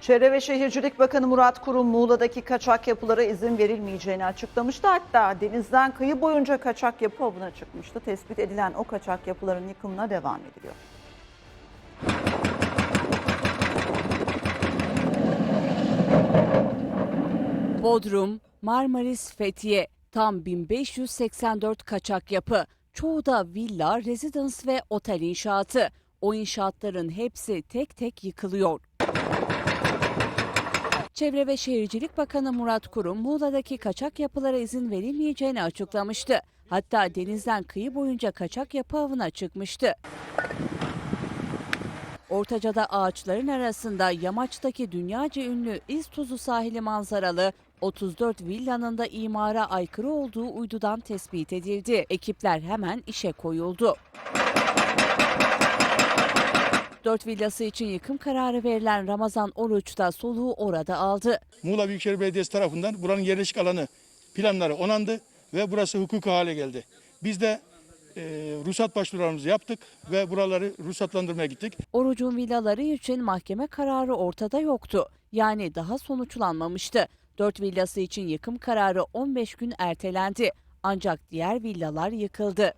Çevre ve Şehircilik Bakanı Murat Kurum Muğla'daki kaçak yapılara izin verilmeyeceğini açıklamıştı. Hatta denizden kıyı boyunca kaçak yapı avına çıkmıştı. Tespit edilen o kaçak yapıların yıkımına devam ediliyor. Bodrum, Marmaris, Fethiye tam 1584 kaçak yapı. Çoğu da villa, rezidans ve otel inşaatı. O inşaatların hepsi tek tek yıkılıyor. Çevre ve Şehircilik Bakanı Murat Kurum Muğla'daki kaçak yapılara izin verilmeyeceğini açıklamıştı. Hatta denizden kıyı boyunca kaçak yapı avına çıkmıştı. Ortaca'da ağaçların arasında yamaçtaki dünyaca ünlü İz Tuzu sahili manzaralı 34 villanın da imara aykırı olduğu uydudan tespit edildi. Ekipler hemen işe koyuldu. 4 villası için yıkım kararı verilen Ramazan Oruç da soluğu orada aldı. Muğla Büyükşehir Belediyesi tarafından buranın yerleşik alanı planları onandı ve burası hukuki hale geldi. Biz de e, ruhsat başvurularımızı yaptık ve buraları ruhsatlandırmaya gittik. Orucun villaları için mahkeme kararı ortada yoktu. Yani daha sonuçlanmamıştı. 4 villası için yıkım kararı 15 gün ertelendi. Ancak diğer villalar yıkıldı.